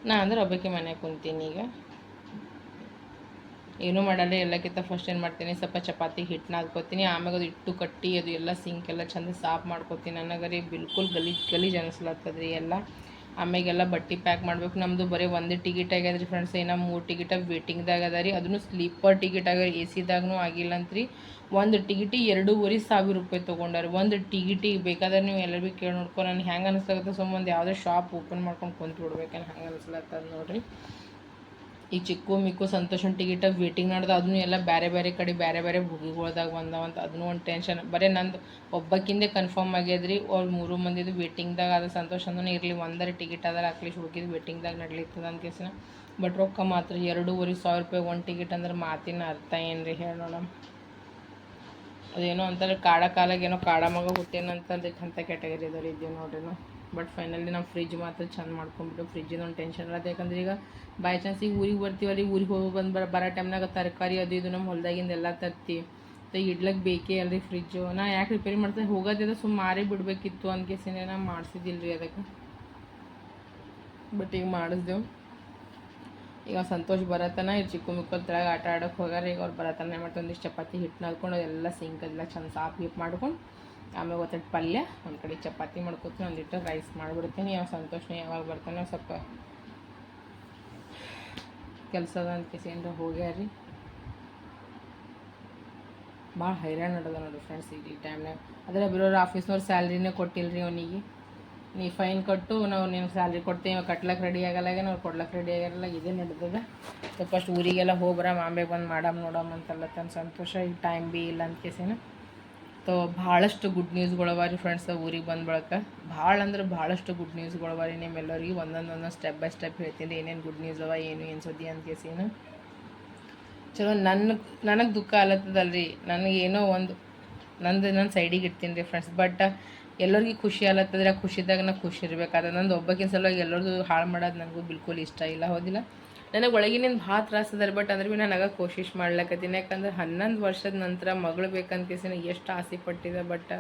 ನಾ ಅಂದ್ರೆ ಒಬ್ಬಕ್ಕೆ ಮನೆಗೆ ಕುಂತೀನಿ ಈಗ. ಏನೂ ಮಾಡಲ್ಲ, ಎಲ್ಲಕ್ಕಿಂತ ಫಸ್ಟ್ ಏನು ಮಾಡ್ತೀನಿ, ಸ್ವಲ್ಪ ಚಪಾತಿ ಹಿಟ್ಟನ್ನ ನಾದ್ಕೋತೀನಿ, ಆಮ್ಯಾಗ ಅದು ಇಟ್ಟು ಕಟ್ಟಿ, ಅದು ಎಲ್ಲ ಸಿಂಕ್ ಎಲ್ಲ ಚಂದ ಸಾಫ್ ಮಾಡ್ಕೋತೀನಿ. ನನಗರಿ ಬಿಲ್ಕುಲ್ ಗಲೀಜ್ ಗಲೀಜ್ ಅನಿಸ್ಲತ್ತದ್ರಿ ಎಲ್ಲ. ಆಮ್ಯಾಗೆಲ್ಲ ಬಟ್ಟೆ ಪ್ಯಾಕ್ ಮಾಡಬೇಕು. ನಮ್ಮದು ಬರೀ ಒಂದೇ ಟಿಕೆಟ್ ಆಗ್ಯದ ರೀ ಫ್ರೆಂಡ್ಸ್ ಏನೋ ಮೂರು ಟಿಕೆಟ್ ವೇಟಿಂಗ್ದಾಗ ಅದ ರೀ. ಅದನ್ನು ಸ್ಲೀಪರ್ ಟಿಕೆಟ್ ಆಗ ಎ ಸಿದಾಗೂ ಆಗಿಲ್ಲ ಅಂತ್ರಿ. ಒಂದು ಟಿಕೆಟಿ ಎರಡೂವರೆ ಸಾವಿರ ರೂಪಾಯಿ ತೊಗೊಂಡಾರ. ಒಂದು ಟಿಕೆಟಿಗೆ ಬೇಕಾದ್ರೆ ನೀವು ಎಲ್ಲರೂ ಭೀ ಕೇಳಿ ನೋಡ್ಕೊ. ನಾನು ಹೆಂಗೆ ಅನಿಸ್ಲಾಗತ್ತೆ. ಒಂದು ಯಾವುದೇ ಶಾಪ್ ಓಪನ್ ಮಾಡ್ಕೊಂಡು ಕುಂತು ಬಿಡ್ಬೇಕೇನು ಹಂಗೆ ಅನಿಸ್ಲತ್ತದ ನೋಡ್ರಿ. ಈ ಚಿಕ್ಕು ಮಿಕ್ಕು ಸಂತೋಷನ್ ಟಿಕೆಟ್ ವೇಟಿಂಗ್ ನಡೆದ ಅದನ್ನು ಎಲ್ಲ ಬೇರೆ ಬೇರೆ ಕಡೆ ಬೇರೆ ಬೇರೆ ಭುಗಿಗಳ್ದಾಗ ಬಂದವಂತ ಅದನ್ನು ಒಂದು ಟೆನ್ಷನ್ ಬರೀ ನಂದು ಒಬ್ಬಕ್ಕಿಂದೆ ಕನ್ಫರ್ಮ್ ಆಗ್ಯದ್ರಿ ಅವ್ರು ಮೂರು ಮಂದಿದು ವೇಟಿಂಗ್ದಾಗ ಅದು ಸಂತೋಷ ಅಂದ್ರೆ ಇರಲಿ ಒಂದರ ಟಿಕೆಟ್ ಅದರ ಅಟ್ಲೀಸ್ಟ್ ಹುಡುಗಿದು ವೇಟಿಂಗ್ದಾಗ ನಡ್ಲಿತ್ತದ ಅಂತ ಕೇಸಿನ. ಬಟ್ ರೊಕ್ಕ ಮಾತ್ರ ಎರಡೂವರೆ ಸಾವಿರ ರೂಪಾಯಿ ಒಂದು ಟಿಕೆಟ್ ಅಂದ್ರೆ ಮಾತಿನ ಅರ್ಥ ಏನು ರೀ ಹೇಳೋಣ ಅದೇನೋ ಅಂತಾರೆ ಕಾಡ ಕಾಲಾಗ ಏನೋ ಕಾಡ ಮಗ ಹುಟ್ಟೇನಂತ ಅಂತ ಅದಾರ ಇದ್ದೀವಿ ನೋಡ್ರಿ ನಾವು. ಬಟ್ ಫೈನಲಿ ನಾವು ಫ್ರಿಜ್ ಮಾತ್ರ ಚಂದ ಮಾಡ್ಕೊಂಡ್ಬಿಟ್ಟು ಫ್ರಿಜ್ಜಿನ ಒಂದು ಟೆನ್ಷನ್ ಇರತ್ತೆ ಯಾಕಂದ್ರೆ ಈಗ ಬೈ ಚಾನ್ಸ್ ಈಗ ಊರಿಗೆ ಬರ್ತೀವಲ್ಲ ಊರಿಗೆ ಹೋಗಿ ಬಂದು ಬರ ಬರೋ ಟೈಮ್ನಾಗ ತರಕಾರಿ ಅದು ಇದು ನಮ್ಮ ಹೊಲ್ದಾಗಿಂದ ಎಲ್ಲ ತರ್ತೀವಿ ಇಡ್ಲಕ್ಕೆ ಬೇಕೇ ಅಲ್ರಿ ಫ್ರಿಜ್ಜು ನಾ ಯಾಕೆ ರಿಪೇರಿ ಮಾಡ್ತೀನಿ? ಹೋಗೋದಿದೆ ಸುಮ್ಮ ಮಾರಿ ಬಿಡಬೇಕಿತ್ತು ಅನ್ಕೇಸಿನೇ ನಾ ಮಾಡಿಸಿದ್ದಿಲ್ಲ ರೀ ಅದಕ್ಕೆ. ಬಟ್ ಈಗ ಮಾಡಿಸ್ದೆವು. ಈಗ ಸಂತೋಷ್ ಬರತನ ಈ ಚಿಕ್ಕ ಮಿಕ್ಕಲ್ ತಳಗ ಆಟ ಆಡೋಕೆ ಹೋಗಾರ ಈಗ ಅವ್ರು ಬರತನ ಏನು ಮಾಡ್ತಾರೆ? ಒಂದಿಷ್ಟು ಚಪಾತಿ ಹಿಟ್ಟು ನಲ್ಕೊಂಡು ಅದೆಲ್ಲ ಸಿಂಕ್ ಅದೆಲ್ಲ ಚಂದ ಸಾಫ್ ಗೀಪ್ ಮಾಡ್ಕೊಂಡು ಆಮೇಲೆ ಒತ್ತಟ್ಟು ಪಲ್ಯ, ಒಂದು ಕಡೆ ಚಪಾತಿ ಮಾಡ್ಕೊತೀನಿ ಒಂದಿಟ್ಟು ರೈಸ್ ಮಾಡಿಬಿಡ್ತೀನಿ. ಯಾವ ಸಂತೋಷನ ಯಾವಾಗ ಬರ್ತಾನೆ ಸ್ವಲ್ಪ ಕೆಲಸದ ಅಂತ ಹೋಗ್ಯಾರ. ರೀ ಭಾಳ ಹೈರಾಣ ನಡೆದ ನೋಡಿರಿ ಫ್ರೆಂಡ್ಸ್ ಈಗ ಈ ಟೈಮ್ನಾಗ ಅದ್ರ ಬಿರೋರು ಆಫೀಸ್ನವ್ರು ಸ್ಯಾಲ್ರಿನೇ ಕೊಟ್ಟಿಲ್ಲ ರೀ ಅವನಿಗೆ. ನೀ ಫೈನ್ ಕೊಟ್ಟು, ನಾವು ನಿಮ್ಗೆ ಸ್ಯಾಲ್ರಿ ಕೊಡ್ತೀವಿ ಕಟ್ಲಕ್ಕೆ ರೆಡಿ ಆಗಲ್ಲಾಗೆ ನಾವು ಕೊಡ್ಲಕ್ಕೆ ರೆಡಿ ಆಗಲ್ಲ ಇದೇ ನಡೆದದ. ಸ್ವಲ್ಪ ಅಷ್ಟು ಊರಿಗೆಲ್ಲ ಹೋಗ್ಬರ ಆಮೇಲೆ ಬಂದು ಮಾಡಮ್ ನೋಡಮ್ ಅಂತಲ್ಲ ತನ್ನ ಸಂತೋಷ ಈಗ ಟೈಮ್ ಬಿ ಇಲ್ಲ ಅಂತ ಕೇಸಿನ. ತೋ ಭಾಳಷ್ಟು ಗುಡ್ ನ್ಯೂಸ್ಗಳವ ರೀ ಫ್ರೆಂಡ್ಸ್ ಊರಿಗೆ ಬಂದ ಬಳಕ. ಭಾಳ ಅಂದ್ರೆ ಭಾಳಷ್ಟು ಗುಡ್ ನ್ಯೂಸ್ಗಳವ ರೀ ನಿಮ್ಮೆಲ್ಲರಿಗೆ ಒಂದೊಂದು ಒಂದೊಂದು ಸ್ಟೆಪ್ ಬೈ ಸ್ಟೆಪ್ ಹೇಳ್ತೀನಿ ಏನೇನು ಗುಡ್ ನ್ಯೂಸ್ ಅವ, ಏನು ಏನು ಸುದ್ದಿ ಅಂತ ಕೇಸಿನ ಚಲೋ ನನ್ನ ನನಗೆ ದುಃಖ ಆಲತ್ತದಲ್ರಿ ನನಗೇನೋ ಒಂದು, ನಂದು ನನ್ನ ಸೈಡಿಗೆ ಇಡ್ತೀನಿ ರೀ ಫ್ರೆಂಡ್ಸ್ ಬಟ್ ಎಲ್ಲರಿಗೆ ಖುಷಿ ಆಲತ್ತದ್ರೆ ಖುಷಿದಾಗ ನಾನು ಖುಷಿ ಇರಬೇಕಾದ್ರೆ ನಂದು ಒಬ್ಬಕ್ಕಿನ ಸಲುವಾಗಿ ಎಲ್ಲರದು ಹಾಳು ಮಾಡೋದು ನನಗೂ ಬಿಲ್ಕುಲ್ ಇಷ್ಟ ಇಲ್ಲ, ಹೌದಿಲ್ಲ? ನನಗೆ ಒಳಗಿನಿಂದ ಭಾಳ ತ್ರಾಸ ಅದ ಬಟ್ ಅಂದ್ರೆ ಭೀ ನಾನು ಕೋಶಿಶ್ ಮಾಡ್ಲಕತ್ತೀನಿ. ಯಾಕಂದ್ರೆ ಹನ್ನೊಂದು ವರ್ಷದ ನಂತರ ಮಗಳು ಬೇಕಂತ ಎಷ್ಟು ಆಸೆ ಪಟ್ಟಿದೆ ಬಟ್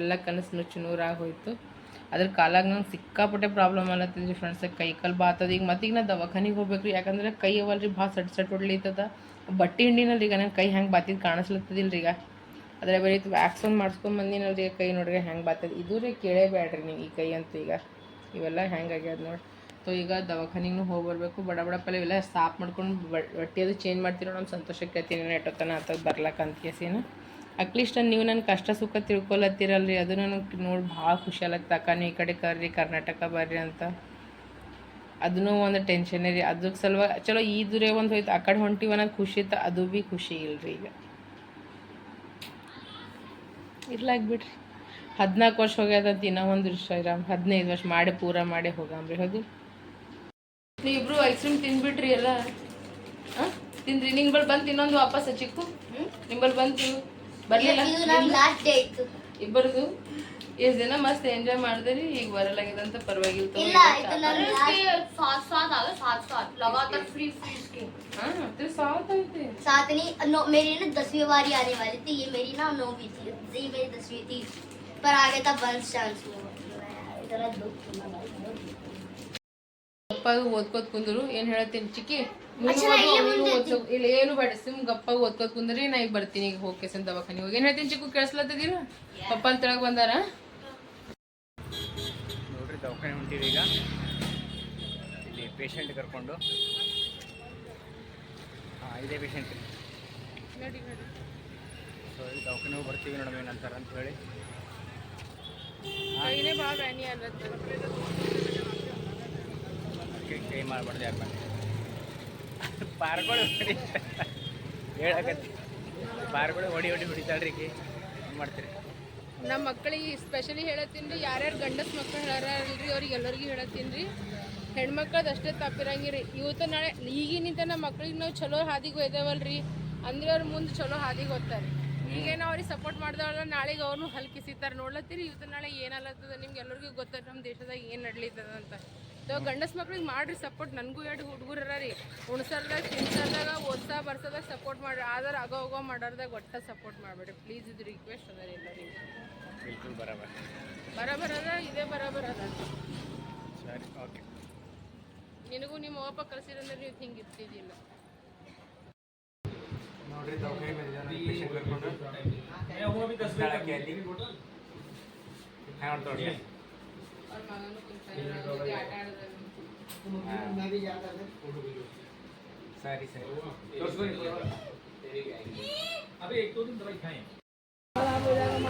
ಎಲ್ಲ ಕನಸು ನುಚ್ಚು ನೂರಾಗಿ ಹೋಯ್ತು. ಅದ್ರ ಕಾಲಾಗ ನಂಗೆ ಸಿಕ್ಕಾಪಟ್ಟೆ ಪ್ರಾಬ್ಲಮ್ ಆಲತ್ತಿದ್ರಿ ಫ್ರೆಂಡ್ಸ್ ಕೈ ಕಾಲು ಬಾತದ ಈಗ ಮತ್ತೀಗ ನಾ ದವಾಖಾನಿಗೆ ಹೋಗ್ಬೇಕು ರೀ ಯಾಕಂದ್ರೆ ಕೈ ಅವಲ್ರಿ ಭಾಳ ಸಟ್ ಸಟ್ ಹೊಡ್ಲಿತ್ತದ ಬಟ್ಟೆ ಹಿಂಡಿನಲ್ಲಿ ಈಗ ನನ್ನ ಕೈ ಹೆಂಗೆ ಬಾತಿದ್ ಕಾಣಿಸ್ಲತ್ತದಿಲ್ಲ ಈಗ. ಅದ್ರ ಬರೀ ವ್ಯಾಕ್ಸ್ ಒಂದು ಮಾಡ್ಸ್ಕೊಂಡ್ ಬಂದಿನಲ್ರಿ ಕೈ ನೋಡ್ರಿ ಹೆಂಗೆ ಬಾತದ. ಇದು ರೀ ಕೇಳೇಬೇಡ್ರಿ ನೀವು ಈ ಕೈ ಅಂತೂ ಈಗ. ಇವೆಲ್ಲ ಹೆಂಗೆ ಆಗ್ಯದ ನೋಡಿ. ಸೊ ಈಗ ದವಾಖಾನಿಗೂ ಹೋಗಿ ಬರಬೇಕು. ಬಡ ಬಡ ಪಲ್ಲೆ ಇವೆಲ್ಲ ಸಾಫ್ ಮಾಡ್ಕೊಂಡು ಬಟ್ಟೆ ಅದು ಚೇಂಜ್ ಮಾಡ್ತಿರೋ ನಮ್ಮ ಸಂತೋಷಕ್ಕೆ ಹೇಳ್ತೀನಿ ಎಟ್ಟೋತನ ಆತದ ಬರ್ಲಕ್ಕ ಅಂತ ಕೇಸಿನ. ಅಟ್ಲೀಸ್ಟ್ ನೀವು ನನ್ನ ಕಷ್ಟ ಸುಖ ತಿಳ್ಕೊಲತ್ತೀರಲ್ರಿ. ಅದು ನನಗೆ ನೋಡಿ ಭಾಳ ಖುಷಿ ಅಕ್ಕ. ನೀವು ಈ ಕಡೆ ಕರ್ರಿ, ಕರ್ನಾಟಕ ಬರ್ರಿ ಅಂತ. ಅದನ್ನೂ ಒಂದು ಟೆನ್ಷನ್ ರೀ ಅದಕ್ಕೆ ಸಲುವಾಗಿ ಚಲೋ ಈ ದೂರೇ ಒಂದು ಹೋಯ್ತು. ಆ ಕಡೆ ಅನ್ನೋದು ಖುಷಿ ಇತ್ತು ಅದು ಭೀ ಖುಷಿ ಇಲ್ರಿ ಈಗ. ಇರ್ಲಾಕ್ ಬಿಡ್ರಿ ಹದಿನಾಲ್ಕು ವರ್ಷ ಹೋಗ್ಯದ ದಿನ ಒಂದು ಇರಾಮ್. ಹದಿನೈದು ವರ್ಷ ಮಾಡಿ ಪೂರ ಮಾಡಿ ಹೋಗಾಮ್ರಿ. ಹೌದು? ನೀವಿಬ್ರು ಐಸ್ ಕ್ರೀಮ್ ತಿಂದ್ಬಿಟ್ರಿ ಎಲ್ಲ ಹಾಂ ತಿಂದ್ರಿ ನಿಂಬಲ್ಲಿ ಬಂತು ಇನ್ನೊಂದು ವಾಪಸ್ ಚಿಕ್ಕು ನಿಂಬಲ್ಲಿ ಬಂತು ಬರಲಿಲ್ಲ ಇದು ನಮ್ ಲಾಸ್ಟ್ ಡೇ ಇತ್ತು ಇಬ್ಬರದು ಎಷ್ಟು ದಿನ ಮಸ್ತ್ ಎಂಜಾಯ್ ಮಾಡಿದ್ರಿ ಈಗ ಬರಲಾಗಿದೆ ಅಂತ ಪರವಾಗಿಲ್ಲ ತಗೋ. ಇಲ್ಲ ಇದು ನಮ್ साथ साथ आ गए साथ साथ लगातार फ्री फ्री स्कीम ಹಾ ಮತ್ತೆ ಸಾವತ್ ಐತೆ साथ नहीं नौ मेरी ना दसवीं बारी आने वाली थी ये मेरी ना नौवीं थी ये मेरी दसवीं थी पर आ गया था वन चांस इधर दुख हुआ भाई, बहुत दुख। ಗಪ್ಪಾಗ ಓದ್ಕೋತ್ ಕುಂದ್ರು. ಏನ್ ಹೇಳತ್ತೀನಿ ಚಿಕ್ಕಿ? ಇಲ್ಲೇ ಏನು ಬೇಡ ಸಿಮ್ ಗಪ್ಪಾಗಿ ಓದ್ಕೋತ್ ಕುಂದ್ರಿ ನಾ ಈಗ ಬರ್ತೀನಿ ಈಗ ಹೋಗಿ ಕೆಸನ್ ದವಾಖಾನೆ ಹೋಗಿ. ಏನ್ ಹೇಳ್ತೀನಿ ಚಿಕ್ಕು ಕೇಳಿಸ್ಲತ್ತದಿಲ್ಲ ಪಪ್ಪ ಅಂತ ಹೇಳಕ್ ಬಂದಾರ? ನೋಡ್ರಿ ದವಾಖಾನೆ ಹೊಂಟಿವಿ ಈಗ. ಇಲ್ಲಿ ಪೇಷಂಟ್ ಕರ್ಕೊಂಡು. ಹಾಂ ಇದೇ ಪೇಷಂಟ್ ಸೊ ಇಲ್ಲಿ ದವಾಖಾನೆ ಹೋಗಿ ಬರ್ತೀವಿ ನೋಡಮ್ ಏನಂತಾರ ಅಂತ ಹೇಳಿ. ಅದಕ್ಕೆ ಮಾಡಬಾರ್ದು ಪಾರ್ಗಳು ಹೇಳಕತ್ತಿ. ಪಾರ್ಗಳು ಹೊಡಿ ಹೊಡಿ ಹೊಡಿತಾಳ್ರಿ ನಮ್ಮ ಮಕ್ಕಳಿಗೆ ಸ್ಪೆಷಲಿ ಹೇಳತ್ತೀನಿ ಯಾರ್ಯಾರು ಗಂಡಸ್ ಮಕ್ಕಳು ಹೇಳಾರಲ್ರಿ, ಅವ್ರಿಗೆ ಎಲ್ಲರಿಗೂ ಹೇಳತ್ತೀನಿ ರೀ. ಹೆಣ್ಮಕ್ಳದ್ದು ಅಷ್ಟೇ ತಪ್ಪಿರಂಗಿರಿ ಇವತ್ತು ನಾಳೆ, ಈಗಿನಿಂದ ನಮ್ಮ ಮಕ್ಳಿಗೆ ನಾವು ಚಲೋ ಹಾದಿಗೆ ಒಯ್ದೇವಲ್ರಿ. ಅಂದ್ರೆ ಅವ್ರ ಮುಂದೆ ಚಲೋ ಹಾದಿಗೆ ಓದ್ತಾರೆ ಈಗೇನೋ ಅವ್ರಿಗೆ ಸಪೋರ್ಟ್ ಮಾಡ್ದವಲ್ಲ ನಾಳೆಗೆ ಅವ್ರನ್ನೂ ಹಲ್ಕಿಸಿತಾರೆ ನೋಡ್ಲತ್ತೀರಿ, ಇವತ್ತು ನಾಳೆ ಏನಾಗ್ಲತ್ತದ ನಿಮ್ಗೆ ಎಲ್ಲರಿಗೂ ಗೊತ್ತದ ನಮ್ಮ ದೇಶದಾಗ ಏನು ನಡ್ಲಿತ್ತದ ಅಂತ. ಸೊ ಗಂಡಸ್ ಮಕ್ಳಿಗೆ ಮಾಡ್ರಿ ಸಪೋರ್ಟ್ ನನಗೂ ಎರಡು ಹುಡುಗರು ರೀ. ಉಣ್ಸರ್ದಾಗ ತಿನ್ಸರ್ದಾಗ ಓದ್ಸಾ ಬರ್ಸದಾಗ ಸಪೋರ್ಟ್ ಮಾಡ್ರಿ. ಆದ್ರೆ ಆಗೋ ಹೋಗೋ ಮಾಡೋರ್ದಾಗ ಒಟ್ಟ ಸಪೋರ್ಟ್ ಮಾಡಬೇಡಿ ಪ್ಲೀಸ್ ಇದು ರಿಕ್ವೆಸ್ಟ್ ಅದ ರೀ ಎಲ್ಲರಿಗೂ. ಬಿಲ್ಕುಲ್ ಬರಾಬರ್. ಬರಬರ ಅದ ಇದೇ ಬರಬರ ಅದ. ಸರಿ ಓಕೆ. ನಿನಗೂ ನಿಮ್ಮ ಅಪ್ಪ ಕಳ್ಸಿರಂದ್ರೆ ನೀವು ಹಿಂಗೆ ಇರ್ತಿದ್ದಿಲ್ಲ ನೋಡ್ರಿ ದವಾಖಾನೆ ಬಂದಿದ್ದಾನೆ ಪೇಷಂಟ್ ಕರ್ಕೊಂಡು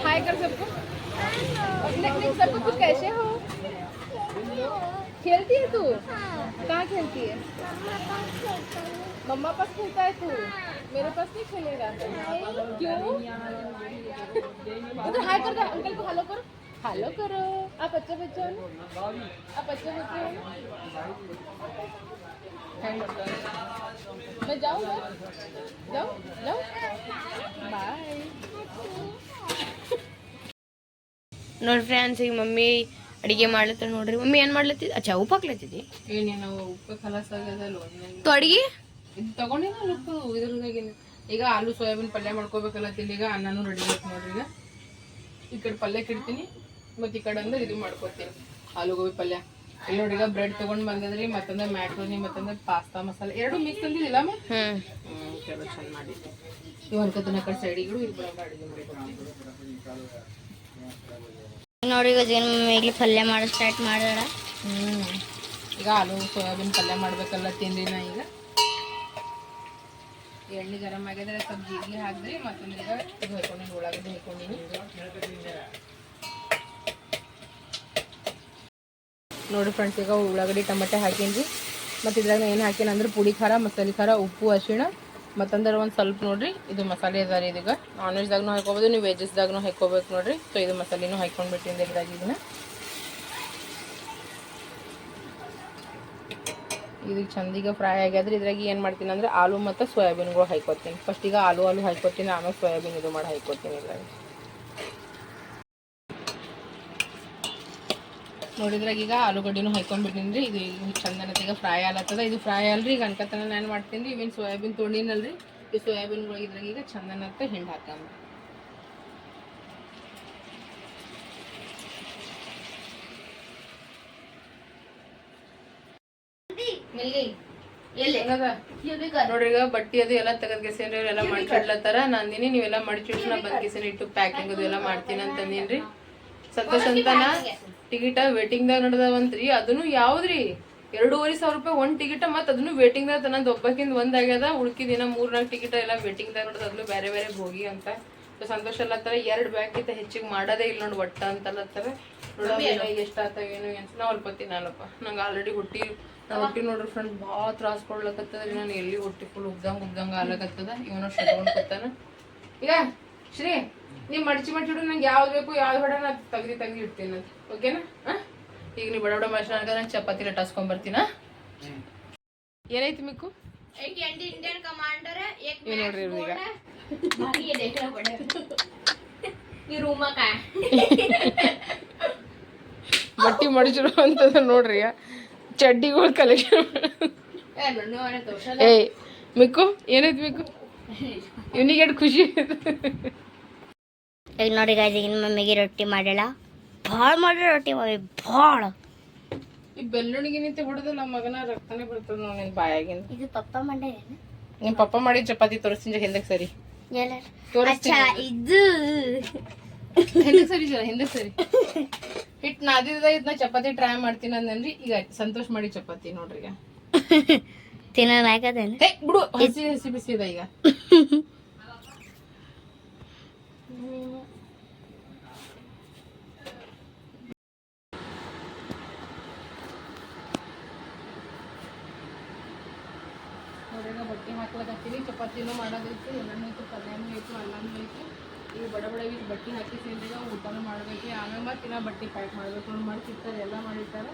हाय कर सबको? सबको कुछ कैसे हो? खेलती है तू? हाँ। कहाँ खेलती है? मम्मा पास खेलता है तू? मेरे पास नहीं खेलेगा क्यों? उधर तो हाय कर दे अंकल को हेलो करो। ಹಲೋ કરો ಆ ಪಚ್ಚ બચ્ચાઓને ಆ ಪಚ್ಚ બચ્ચાઓને મેં જાઉં જાઉં જાઉં બાય ನೋಡಿ ಫ್ರೆಂಡ್ಸ್ ಈಗ ಮಮ್ಮಿ ಅಡುಗೆ ಮಾಡ್ಲತ್ತಾರ ನೋಡ್ರಿ. ಮಮ್ಮಿ ಏನು ಮಾಡ್ಲತ್ತಿದ್ ಅಚ್ಚಾ ಉಪ್ಪು ಹಾಕ್ಲತ್ತಿದ್ದಿ? ಏನೇನು ಉಪ್ಪು ಕಲಸ್ ಆಗ್ಯದಲ್ಲ ಅಡಿಗೆ? ಇದು ತಗೊಂಡಿಲ್ಲ ಉಪ್ಪು ಇದ್ರದಾಗಿನ. ಈಗ ಆಲೂ ಸೋಯಾಬೀನ್ ಪಲ್ಯ ಮಾಡ್ಕೋಬೇಕಲ್ಲತ್ತಿಲ್ಲ ಈಗ ಅನ್ನನೂ ರೆಡಿ ಮಾಡ್ತೀನಿ ನೋಡ್ರಿ ಈಗ. ಈ ಕಡೆ ಪಲ್ಯಕ್ಕೆ ಇಡ್ತೀನಿ ಮತ್ತು ಈ ಕಡೆ ಅಂದ್ರೆ ಇದು ಮಾಡ್ಕೊತೀನಿ ಆಲೂಗೋಬಿ ಪಲ್ಯ. ಇಲ್ಲಿ ನೋಡಿ ಈಗ ಬ್ರೆಡ್ ತಗೊಂಡ್ ಬಂದದ್ರಿ ಮತ್ತಂದ್ರೆ ಮ್ಯಾಕ್ರೋನಿ ಮತ್ತಂದ್ರೆ ಪಾಸ್ತಾ ಮಸಾಲೆ ಎರಡು ಮಿಕ್ಸ್ ತಂದಿದ್ದಿಲ್ಲ ಅಮ್ಮ? ಚಲೋ ಚಂದ ಮಾಡಿದ್ದೆ ಇವ್ ಅನ್ಕೋತನ ಕಡೆ ಸೈಡಿಗಳು ಇದು ಮಾಡಿ ನೋಡಿ ಈಗ ಜೇನು ಮಮ್ಮಿ ಪಲ್ಯ ಮಾಡೋ ಸ್ಟಾರ್ಟ್ ಮಾಡ್ಯಾಳ. ಈಗ ಆಲೂ ಸೋಯಾಬೀನ್ ಪಲ್ಯ ಮಾಡ್ಬೇಕಲ್ಲ ತಿಂದ್ರಿ ನಾ ಈಗ. ಎಣ್ಣೆ ಗರಂ ಆಗಿದ್ರೆ ಸ್ವಲ್ಪ ಜೀರಿಗೆ ಹಾಕಿದ್ರಿ ಮತ್ತೊಂದು ಈಗ ಇದು ಹಾಕೊಂಡಿನಿ ಹೊಯ್ಕೊಂಡಿನಿ ನೋಡಿ ಫ್ರೆಂಡ್ಸ್ ಈಗ ಉಳ್ಳಾಗಡ್ಡಿ, ಟಮಟೆ ಹಾಕೀನಿ ಮತ್ತು ಇದ್ರಾಗ ಏನು ಹಾಕೀನಿ ಅಂದ್ರೆ ಪುಡಿ ಖಾರ ಮಸಾಲೆ ಖಾರ, ಉಪ್ಪು ಹಸಿಣ ಮತ್ತಂದ್ರೆ ಒಂದು ಸ್ವಲ್ಪ ನೋಡಿರಿ, ಇದು ಮಸಾಲೆ ಅದ ರೀ ಇದೀಗ. ನಾನ್ ವೆಜ್ದಾಗೂ ಹಾಕೋಬೋದು ನೀವು ವೆಜ್ಜಸ್ದಾಗೂ ಹಾಕೋಬೇಕು ನೋಡಿರಿ. ಸೊ ಇದು ಮಸಾಲೆನೂ ಹಾಕ್ಕೊಂಡ್ಬಿಟ್ಟಿಂದ ಇದ್ರಾಗ ಇದನ್ನ ಇದು ಚಂದೀಗ ಫ್ರೈ ಆಗ್ಯಾದ್ರೆ. ಇದ್ರಾಗ ಏನು ಮಾಡ್ತೀನಿ ಅಂದ್ರೆ ಆಲೂ ಮತ್ತು ಸೋಯಾಬೀನ್ಗಳು ಹಾಕೋತೀನಿ ಫಸ್ಟ್ ಈಗ ಆಲೂ ಆಲೂ ಹಾಕೋತೀನಿ ಆಮೇಲೆ ಸೋಯಾಬೀನ್ ಇದು ಮಾಡಿ ಹಾಕೋತೀನಿ ಇದ್ರಾಗ. ನೋಡಿದ್ರಾಗ ಈಗ ಆಲೂಗಡ್ಡಿನೂ ಹಾಕೊಂಡ್ಬಿಟ್ಟಿನಿ ರೀ ಇದು ಈಗ ಚಂದನ ಈಗ ಫ್ರೈ ಆಲತ್ತದ. ಇದು ಫ್ರೈ ಅಲ್ರಿ ಈಗ ಅನ್ಕತನ ನಾನು ಮಾಡ್ತೀನಿ. ರೀ ಇವೇನು ಸೋಯಾಬೀನ್ ತೊಂಡಿನಲ್ರಿ. ಈ ಸೋಯಾಬೀನ್ಗಳು ಇದ್ರಾಗ ಈಗ ಚಂದನ ಅಂತ ಹಿಂಡಿ ಹಾಕಂಬ ನೋಡ್ರಿಗ ನೋಡ್ರಿ ಈಗ ಬಟ್ಟಿ ಅದು ಎಲ್ಲ ತೆಗೆದ್ ಗೆಸೇನ್ರಿ ಎಲ್ಲ ಮಡ್ಚಿಡ್ಲತ್ತಾರ ನಂದಿನಿ ನೀವೆಲ್ಲ ಮಡಚಿಟ್ಟು ನಾ ಬಂದ್ ಗೆಸೇನ್ ಇಟ್ಟು ಪ್ಯಾಕಿಂಗ್ ಅದು ಎಲ್ಲ ಮಾಡ್ತೀನಿ ಅಂತಂದಿನ್ರಿ ಸಂತೋಷ್ ಅಂತಾನ ಟಿಕೆಟ್ ವೇಟಿಂಗ್ ದಾಗ ನಡ್ದವಂತ್ರಿ. ಅದನ್ನು ಯಾವ್ದ್ರಿ? ಎರಡೂವರೆ ಸಾವಿರ ರೂಪಾಯಿ ಒಂದ್ ಟಿಕೆಟ್ ಮತ್ ಅದನ್ನು ವೇಟಿಂಗ್ ದಾಗ ತನ್ನ ದೊಬ್ಬಕ್ಕಿಂದ ಒಂದ್ ಆಗ್ಯದ. ಉಳ್ಕಿದಿನ ಮೂರ್ ನಾಲ್ಕು ಟಿಕೆಟ್ ಎಲ್ಲ ವೇಟಿಂಗ್ ದಾಗ ನಡೆದ. ಅದ್ಲು ಬೇರೆ ಬೇರೆ ಹೋಗಿ ಅಂತ. ಸೊ ಸಂತೋಷ ಅಲ್ಲತ್ತಾರ. ಎರಡ್ ಬ್ಯಾಗ್ ಹೆಚ್ಚಿಗೆ ಮಾಡದೇ ಇಲ್ಲ ನೋಡಿ ಒಟ್ಟ ಅಂತಲ್ಲತ್ತಾರ ನೋಡೋಣ ಎಷ್ಟಾತ ಏನು ಏನು ನಾ ಅಲ್ಪತ್ತೀನಿ ನಾನಪ್ಪ. ನಂಗೆ ಆಲ್ರೆಡಿ ಹುಟ್ಟಿ ನಾ ಹೊಟ್ಟಿ ನೋಡ್ರಿ ಫ್ರೆಂಡ್ ಭಾಳ ತ್ರಾಸ ಕೊಡ್ಲಕತ್ತದ ರೀ ನಾನು ಎಲ್ಲಿ ಹೊಟ್ಟಿ ಫುಲ್ ಉಗ್ದಂಗ ಉಗ್ದಂಗ ಆಗ್ಲಕತ್ತದ. ಇವನು ಶಟ್ಕೊಂಡ್ ಕೂತಾನ. ಈಗ ಶ್ರೀ ನೀವು ಮಡಚಿ ಮಡ್ಚಿಡು ನಂಗೆ ಯಾವ್ದು ಬೇಕು ಯಾವ್ದು ಬೇಡ ನಾ ತೆಗ್ದು ತೆಗ್ದು ಇಡ್ತೀನಿ ನಾನು ಓಕೆನಾ ಈಗ ನೀವು ಬಡ ಬಡ ಮನುಷ್ಯನ ನಾನು ಚಪಾತಿ ಲಟ್ಟಾಸ್ಕೊಂಡ್ ಬರ್ತೀನ? ಏನೈತಿ ಮಿಕ್ಕು? ಇಂಡಿಯನ್ ಕಮಾಂಡರ್ ನೋಡ್ರಿ ಬಟ್ಟಿ ಮಡಚಿರು ಅಂತದ ನೋಡ್ರಿ ಚಡ್ಡಿಗಳು ಕಲೆಕ್ಷನ್ ಏಯ್ ಮಿಕ್ಕು ಏನೈತಿ ಮಿಕ್ಕು? ಇವ್ನಿಗೆ ಎರಡು ಖುಷಿ? ಈಗ ನೋಡಿ ಗಾಯ್ಸ್ ಈಗ ಮಮ್ಮಿಗೆ ರೊಟ್ಟಿ ಮಾಡಲ್ಲ. ಭಾಳ ಮಾಡ್ರಿ ರೊಟ್ಟಿ ಮಮ್ಮಿ ಭಾಳ. ಈ ಬೆಳ್ಳುಳ್ಳಿಗೆ ನಿಂತೆ ಹೊಡೆದಲ್ಲ ಮಗನ ರಕ್ತನೇ ಬರ್ತದ ನೋಡಿ ನಿನ್ ಬಾಯಾಗಿನ ಇದು ಪಪ್ಪ ಮಂಡೆ ನಿಮ್ಮ ಪಪ್ಪ ಮಾಡಿ ಚಪಾತಿ ತೋರಿಸ್ತೀನಿ ಹಿಂದಕ್ಕೆ ಸರಿ. ತೋರಿಸ್ತೀನಿ ಅಚ್ಚಾ ಇದು. ಹಿಂದಕ್ಕೆ ಸರಿ ಜರ ಹಿಂದಕ್ಕೆ ಸರಿ. ಹಿಟ್ ನಾದಿದ ಇದನ್ನ ಚಪಾತಿ ಟ್ರೈ ಮಾಡ್ತೀನಿ ಅಂದನ್ರಿ ಈಗ ಸಂತೋಷ ಮಾಡಿ ಚಪಾತಿ ನೋಡ್ರಿ ಈಗ. ತಿನ್ನೋದಾಗದೇನು ಹೇ ಬಿಡು ಹಸಿ ಹಸಿ ಬಿಸಿ ಇದೆ ಈಗ ನೋಡ್ರಿ ಬಟ್ಟೆ ಹಾಕ್ಲಕತ್ತೀನಿ ಚಪಾತಿನೂ ಮಾಡೋದೈತಿ ಎಲ್ಲನೂ ಐತಿ ಪಲ್ಯನೂ ಐತಿ ಅಲ್ಲನೂ ಐತಿ ಈಗ ಬಡ ಬಡ ಈಗ ಬಟ್ಟೆ ಹಾಕಿ ಸೇರಿದಾಗ ಊಟನೂ ಮಾಡಬೇಕು. ಆಮೇಲೆ ಮತ್ತೆ ಇನ್ನೂ ಬಟ್ಟೆ ಪ್ಯಾಕ್ ಮಾಡ್ಬೇಕು ಮಾಡಿ ಮಾಡ್ತಿರ್ತಾರೆ, ಎಲ್ಲ ಮಾಡಿರ್ತಾರೆ.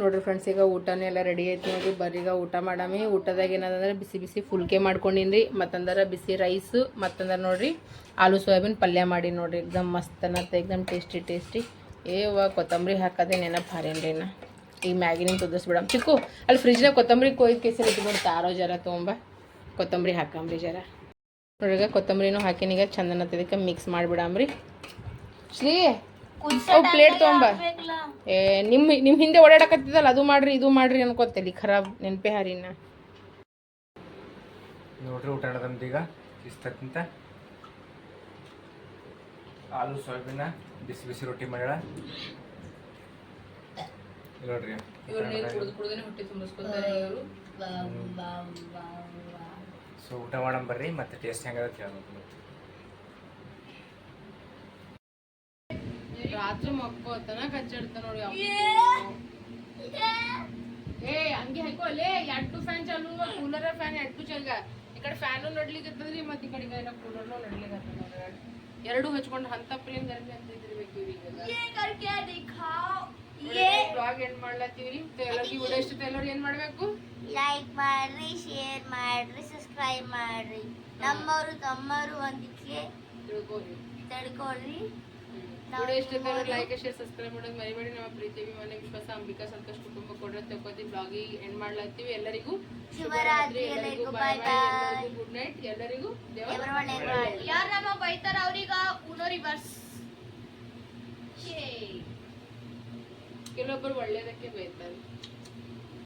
ನೋಡ್ರಿ ಫ್ರೆಂಡ್ಸ್ ಈಗ ಊಟನೇ ಎಲ್ಲ ರೆಡಿ ಐತಿ ನೋಡಿ ಬರೀಗ ಊಟ ಮಾಡಮಿ. ಊಟದಾಗ ಏನದಂದ್ರೆ ಬಿಸಿ ಬಿಸಿ ಫುಲ್ಕೆ ಮಾಡ್ಕೊಂಡಿನ್ರಿ. ಮತ್ತಂದ್ರೆ ಬಿಸಿ ರೈಸ್ ಮತ್ತಂದ್ರೆ ನೋಡಿರಿ, ಆಲೂ ಸೋಯಾಬೀನ್ ಪಲ್ಯ ಮಾಡಿ ನೋಡಿರಿ. ಎಕ್ದಮ್ ಮಸ್ತ್ ಅನ್ನತ್ತೆ ಎಕ್ದಮ್ ಟೇಸ್ಟಿ ಟೇಸ್ಟಿ ಏವ ಕೊತ್ತಂಬರಿ ಹಾಕೋದೇ ನೆನಪು ಹಾರೇನ್ರಿ ನಾ? ಈಗ ಮ್ಯಾಗಿನಿಂದ ತುದಿಸ್ಬಿಡಮ್ ಚಿಕ್ಕು ಅಲ್ಲಿ ಫ್ರಿಜ್ನಾಗ ಕೊತ್ತಂಬರಿ ಕೊಯ್ದು ಕೇಸರಿ ಇಟ್ಕೊಂಡು ತಾರೋ ಜರ ತೊಗೊಂಬ. ಕೊತ್ತಂಬರಿ ಹಾಕಂಬ್ರಿ ಜರ ನೋಡ್ರಿ ಕೊತ್ತಂಬರಿನೂ ಹಾಕಿನೀಗ ಚಂದನ ಇದಕ್ಕೆ ಮಿಕ್ಸ್ ಮಾಡಿಬಿಡಾಮ್ರಿ. ಶ್ರೀ ಪ್ಲೇಟ್ ತೊಗೊಂಬ. ಏ ನಿಮ್ಮ ನಿಮ್ಮ ಹಿಂದೆ ಓಡಾಡಕತ್ತಿದ್ದಲ್ಲ ಅದು ಮಾಡ್ರಿ ಇದು ಮಾಡ್ರಿ ಅನ್ಕೋತೇಲಿ ಖರಾಬ್ ನೆನಪೇ ಹಾರಿನ. ನೋಡ್ರಿ ಊಟ ಈಗ ಇಷ್ಟಕ್ಕಿಂತ ಆಲೂ ಸೋಯಾಬೀನ ಬಿಸಿ ಬಿಸಿ ರೊಟ್ಟಿ ಮಾಡ್ಯಾಳ. ನೋಡ್ರಿ. ಸೊ ಊಟ ಮಾಡಂ ಬರ್ರಿ ಮತ್ತೆ ಟೇಸ್ಟ್ ಹೆಂಗದ ಕೇಳ್ಬೇಕು ರಾತ್ರಿ ಮಕ್ಕೋತನ ಕಚ್ಚಿಡ್ತ ನೋಡಿ. ಏ ಹಂಗೆ ಹಾಕೋ ಅಲ್ಲೇ ಎರಡು ಫ್ಯಾನ್ ಚಾಲು ಕೂಲರ್ ಫ್ಯಾನ್ ಎರಡು ಚಲ್ಗ ಈ ಕಡೆ ಫ್ಯಾನು ನಡ್ಲಿಕ್ಕೆ ಮತ್ತೆ ಈ ಕಡೆ ಕೂಲರ್ನು ನಡ್ಲಿಕ್ಕೆ ನೋಡ್ರಿ ಎರಡು ಹಚ್ಕೊಂಡು ಹಂತ ಪ್ರೇಮ್ ಗರ್ಮಿ ಅಂತ ಇದ್ದಿರ್ಬೇಕು ಬ್ಲಾಗ್ ಎಂಡ್ ಮಾಡ್ಲತ್ತೀವಿ ಎಲ್ಲರಿಗೆ ವಿಡಿಯೋ ಇಷ್ಟ ಎಲ್ಲರೂ ಏನ್ ಮಾಡ್ಬೇಕು? ಲೈಕ್ ಮಾಡ್ರಿ ಶೇರ್ ಮಾಡ್ರಿ ಸಬ್ಸ್ಕ್ರೈಬ್ ಮಾಡ್ರಿ. ನಮ್ಮವರು ತಮ್ಮವರು ಒಂದಕ್ಕೆ ತಿಳ್ಕೊಳ್ರಿ. ತಡ್ಕೊಳ್ರಿ ವಿಡಿಯೋ ಇಷ್ಟ ಲೈಕ್ ಶೇರ್ ಸಬ್ಸ್ಕ್ರೈಬ್ ಮಾಡೋದು ಮರಿಬೇಡಿ. ನಮ್ಮ ಪ್ರೀತಿ ಮನೆ ವಿಶ್ವಾಸ ಅಂಬಿಕಾ ಸಂತೋಷ್ ಕುಟುಂಬ ಕೊಡ್ರೆ ತಗೋತಿ ಬ್ಲಾಗಿಗೆ ಎಂಡ್ ಮಾಡ್ಲತ್ತೀವಿ ಎಲ್ಲರಿಗೂ ಶಿವರಾತ್ರಿ ಎಲ್ಲರಿಗೂ ಬಾಯ್ bye. ಗುಡ್ ನೈಟ್ ಎಲ್ಲರಿಗೂ ದೇವ ದೇವರ ನಮ್ಮ ಬೈತಾರ ಅವ್ರೀಗ? ಉನೋ ರಿವರ್ಸ್ ಕೆಲವೊಬ್ಬರು ಒಳ್ಳೇದಕ್ಕೆ ಬೈತಾರೆ.